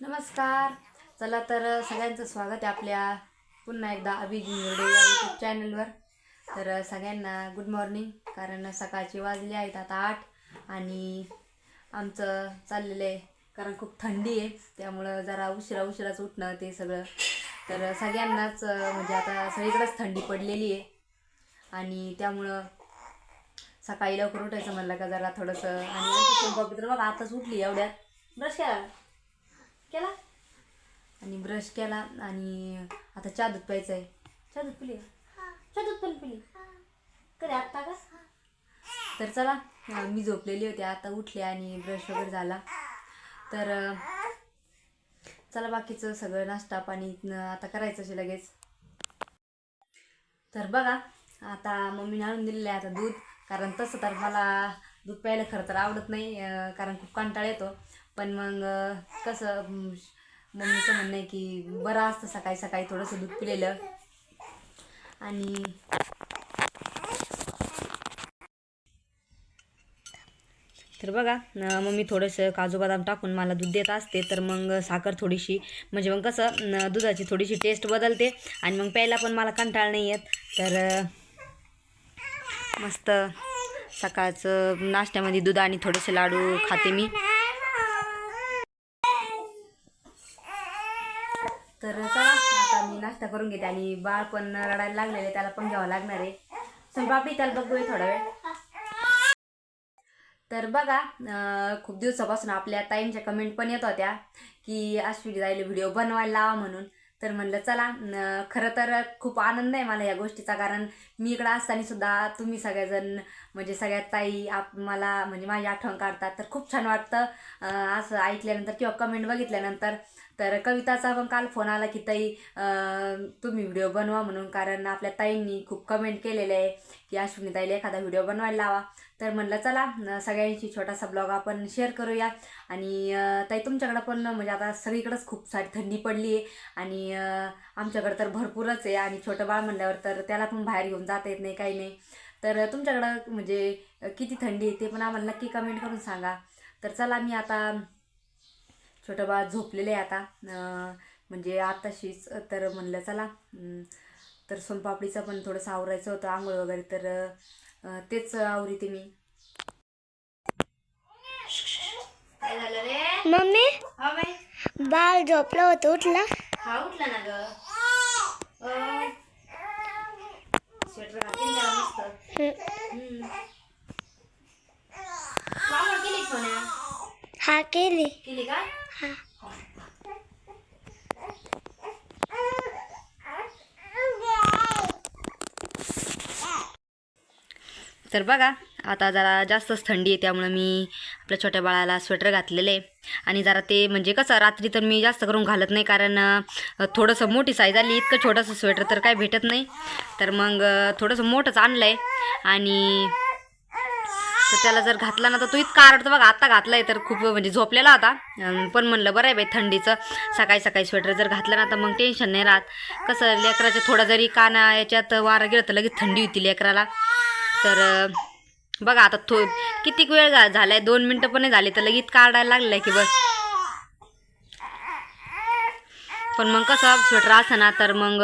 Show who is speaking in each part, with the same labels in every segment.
Speaker 1: नमस्कार. चला तर सगळ्यांचं स्वागत आहे आपल्या पुन्हा एकदा अभिजित या यूट्यूब चॅनलवर तर सगळ्यांना गुड मॉर्निंग कारण सकाळची वाजले आहेत आता आठ आणि आमचं चाललेलं आहे कारण खूप थंडी आहे त्यामुळं जरा उशिरा उशिराच उठणं ते सगळं. तर सगळ्यांनाच म्हणजे आता सगळीकडेच थंडी पडलेली आहे. आणि त्यामुळं सकाळी लवकर उठायचं म्हणलं का जरा थोडंसं. आणि आमची स्वयंपाक तर बघा आताच उठली एवढ्यात. ब्रश केला केला? आणि ब्रश केला आणि आता चहा दूध प्यायचं आहे? चहा दूध पिली चहा दूध पण पिली कधी आत्ता का? तर चला मी झोपलेली होती. आता उठले आणि ब्रश वगैरे झाला. तर चला बाकीचं सगळं नाश्ता पाणी आता करायचं असे लगेच. तर बघा आता मम्मीने आणून दिलेलं आहे आता दूध. कारण तसं तर मला दूध प्यायला खरं तर आवडत नाही कारण खूप कंटाळा येतो. पण मग कसं मम्मीचं म्हणणं आहे की बरं असतं सकाळी सकाळी थोडंसं दूध पिलेलं. आणि तर बघा न- मम्मी थोडंसं काजू बदाम टाकून मला दूध देत असते. तर मग साखर थोडीशी म्हणजे मग कसं दुधाची थोडीशी टेस्ट बदलते. आणि मग प्यायला पण मला कंटाळ नाही येत. तर मस्त सकाळचं नाश्त्यामध्ये दूध आणि थोडेसे लाडू खाते मी. तर चला आता मी नाश्ता करून घेते आणि बाळ पण रडायला लागलेले आहे, त्याला पण घ्यावं लागणार आहे. संपापडी त्याला बघूया थोडा वेळ. तर बघा खूप दिवसापासून आपल्या ताईंच्या कमेंट पण येत होत्या की अश्विनी जायला व्हिडिओ बनवायला लावा म्हणून. तर म्हणलं चला खरं तर खूप आनंद आहे मला या गोष्टीचा कारण मी इकडं असताना सुद्धा तुम्ही सगळेजण म्हणजे सगळ्यात ताई आप मला म्हणजे माझी आठवण काढतात. तर खूप छान वाटतं असं ऐकल्यानंतर किंवा कमेंट बघितल्यानंतर तर कविताचा पण काल फोन आला की ताई तुम्ही व्हिडिओ बनवा म्हणून कारण आपल्या ताईंनी खूप कमेंट केलेले आहे की अश्विनी ताईला एखादा व्हिडिओ बनवायला लावा. तर म्हणलं चला सगळ्यांशी छोटासा ब्लॉग आपण शेअर करूया. आणि ताई तुमच्याकडं पण म्हणजे आता सगळीकडंच खूप सारी थंडी पडली आहे आणि आमच्याकडं तर भरपूरच आहे आणि छोटं बाळ म्हणल्यावर तर त्याला पण बाहेर घेऊन जाता येत नाही काही नाही. तर तुमच्याकडं म्हणजे किती थंडी आहे ते पण आम्हाला नक्की कमेंट करून सांगा. तर चला मी आता छोटं बाळ झोपलेलं आहे आता. म्हणजे आताशीच तर म्हणलं चला तर सोनपापडीचं पण थोडंसं आवरायचं होतं आंघोळ वगैरे तर तेच आवरीते मी.
Speaker 2: मम्मी?
Speaker 1: हा बाई.
Speaker 2: बाळ झोपलं होतं उठला.
Speaker 1: हा उठला ना ग. स्वेटर घातली मस्त.
Speaker 2: हा केली.
Speaker 1: केली का? तर बघा आता जरा जास्तच थंडी आहे त्यामुळं मी आपल्या छोट्या बाळाला स्वेटर घातलेलं. आहे आणि जरा ते म्हणजे कसं रात्री तर मी जास्त करून घालत नाही कारण थोडंसं मोठी साईज आली इतकं छोटंसं स्वेटर तर काय भेटत नाही. तर मग थोडंसं मोठंच आणलं आहे आणि तर त्याला जर घातला ना तर तो इतका आरडतो बघा आता घातलाय तर खूप म्हणजे झोपलेला होता. पण म्हणलं बरं आहे बाई थंडीचं. सकाळी सकाळी स्वेटर जर घातलं ना तर मग टेन्शन नाही राहत. कसं लेकराच्या थोडा जरी काना याच्यात वारं गेलं तर लगेच थंडी होती लेकराला. तर बघा आता थो कितीक वेळ झालाय? दोन मिनटं पण नाही झाले तर लगेच काढायला लागलं आहे की बस. पण मग कसं स्वेटर असं ना तर मग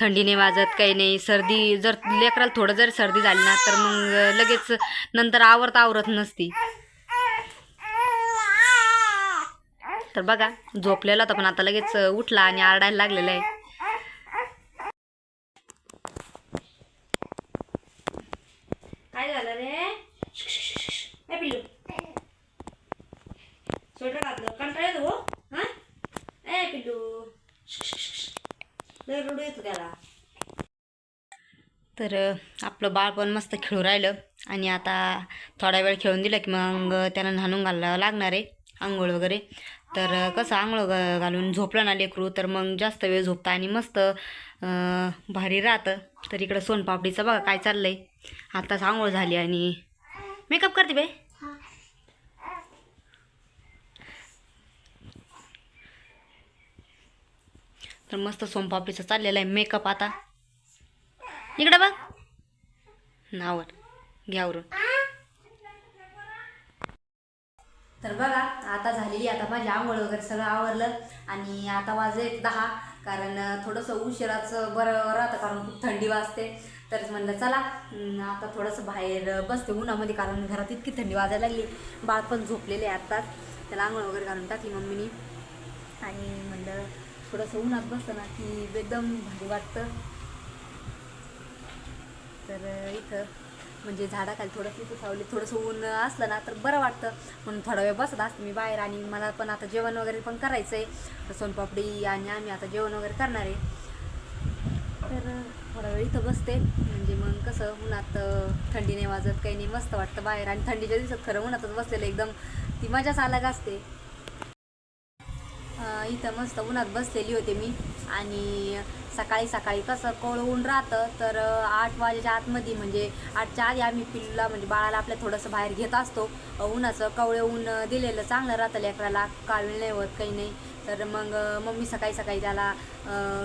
Speaker 1: थंडी नाही वाजत काही नाही. सर्दी जर लेकराला थोडं जर सर्दी झाली ना तर मग लगेच नंतर आवरत आवरत नसती. तर बघा झोपलेला होता पण आता लगेच उठला आणि आरडायला लागलेला आहे काय झालं रे ए पिल्लू स्वेटर घातलं कंटाळा येतो हो हा ए पिल्लू रडू येतो त्याला. तर आपलं बाळपण मस्त खेळू राहिलं आणि आता थोडा वेळ खेळून दिलं की मग त्याला न्हाणून घालावं लागणार आहे आंघोळ वगैरे. तर कसं आंघोळ घालून झोपलं ना लेकरू तर मग जास्त वेळ झोपतं आणि मस्त भारी राहतं. तर इकडं सोनपापडीचं बघा काय चाललं आहे आत्ताच आंघोळ झाली आणि मेकअप करते बाई तर मस्त सोमपापडीचा चाललेला आहे मेकअप आता. इकडं बघ. नावर घ्यावरून तर बघा आता झालेली आता माझी आंघोळ वगैरे सगळं आवरलं आणि आता वाजले दहा कारण थोडंसं उशिराचं बरं राहतं कारण खूप थंडी वाजते. तर म्हणलं चला आता थोडंसं बाहेर बसते उन्हामध्ये कारण घरात इतकी थंडी वाजायला लागली. बाळ पण झोपलेले आहे आत्ताच. त्याला आंघोळ वगैरे घालून टाकली मम्मीनी. आणि म्हणलं थोडंसं उन्हात बसतं ना की एकदम भारी वाटतं. तर इथं म्हणजे झाडाखाली थोडंसं इथं सावली थोडंसं ऊन असलं ना तर बरं वाटतं. म्हणून थोडा वेळ बसत असते मी बाहेर आणि मला पण आता जेवण वगैरे पण करायचं आहे सोनपापडी आणि आम्ही आता जेवण वगैरे करणार आहे. तर थोडा वेळ इथं बसते. म्हणजे मग कसं उन्हात थंडी नाही वाजत काही नाही मस्त वाटतं बाहेर. आणि थंडीच्या दिवसात खरं उन्हातच बसलेलं एकदम ती मजाच अलग असते. इथं मस्त उन्हात बसलेली होते मी. आणि सकाळी सकाळी कसं कोवळं ऊन राहतं तर आठ वाजेच्या आतमध्ये म्हणजे आठच्या आधी आम्ही पिल्लूला म्हणजे बाळाला आपल्या थोडंसं बाहेर घेत असतो. उन्हाचं कवळे ऊन दिलेलं चांगलं राहतं लेकराला. काळवी नाही होत काही नाही. तर मग मम्मी सकाळी सकाळी त्याला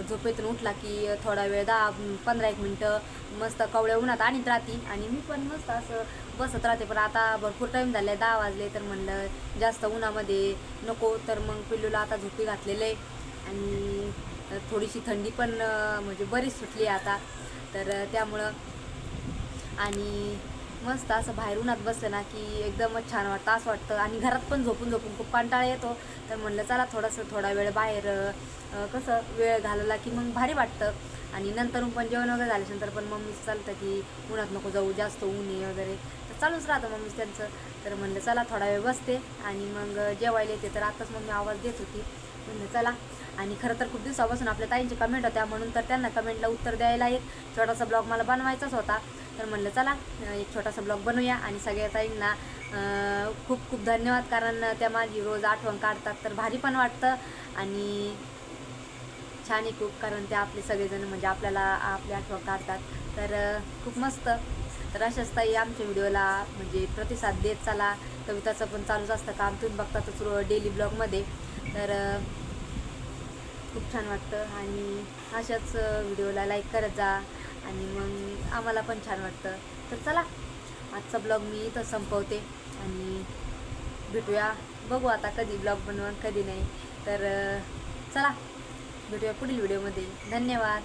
Speaker 1: झोपेतून उठला की थोडा वेळ दहा पंधरा एक मिनटं मस्त कवळ्या उन्हात आणीत राहते. आणि मी पण मस्त असं बसत राहते. पण आता भरपूर टाईम झाले दहा वाजले तर म्हणलं जास्त उन्हामध्ये नको. तर मग पिल्लूला आता झोपी घातलेलं आहे. आणि थोडीशी थंडी पण म्हणजे बरीच सुटली आहे आता. तर त्यामुळं आणि मस्त असं बाहेर उन्हात बसलं ना की एकदमच छान वाटतं असं वाटतं. आणि घरात पण झोपून झोपून खूप कंटाळा येतो. तर म्हणलं चला थोडंसं थोडा वेळ बाहेर कसं वेळ घालवला की मग भारी वाटतं. आणि नंतर पण जेवण वगैरे झाल्यानंतर पण मम्मी चालतं की उन्हात नको जाऊ जास्त ऊन ये वगैरे. तर चालूच राहतं मम्मीच त्यांचं. तर म्हणलं चला थोडा वेळ बसते. आणि मग जेवायला येते. तर आताच मम्मी आवाज देत होती. म्हणलं चला. आणि खरं तर खूप दिवसापासून आपल्या ताईंचे कमेंट होत्या म्हणून तर त्यांना कमेंटला उत्तर द्यायला एक छोटासा ब्लॉग मला बनवायचाच होता. तर म्हणलं चला एक छोटासा ब्लॉग बनवूया आणि सगळ्या ताईंना खूप खूप धन्यवाद. कारण त्या माझी रोज आठवण काढतात तर भारी पण वाटतं. आणि छान आहे खूप कारण ते आपले सगळेजण म्हणजे आपल्याला आपली आठवण काढतात. तर खूप मस्त. तर अशाच ताई आमच्या व्हिडिओला म्हणजे प्रतिसाद देत चला. कविताचं पण चालूच असतं काम. तुम्ही बघतातच डेली ब्लॉगमध्ये तर खूप छान वाटतं आणि अशाच व्हिडिओला लाईक करत जा आणि मग आम्हाला पण छान वाटतं. तर चला आजचा ब्लॉग मी इथं संपवते आणि भेटूया. बघू आता कधी ब्लॉग बनवून कधी नाही. तर चला भेटूया पुढील व्हिडिओमध्ये धन्यवाद.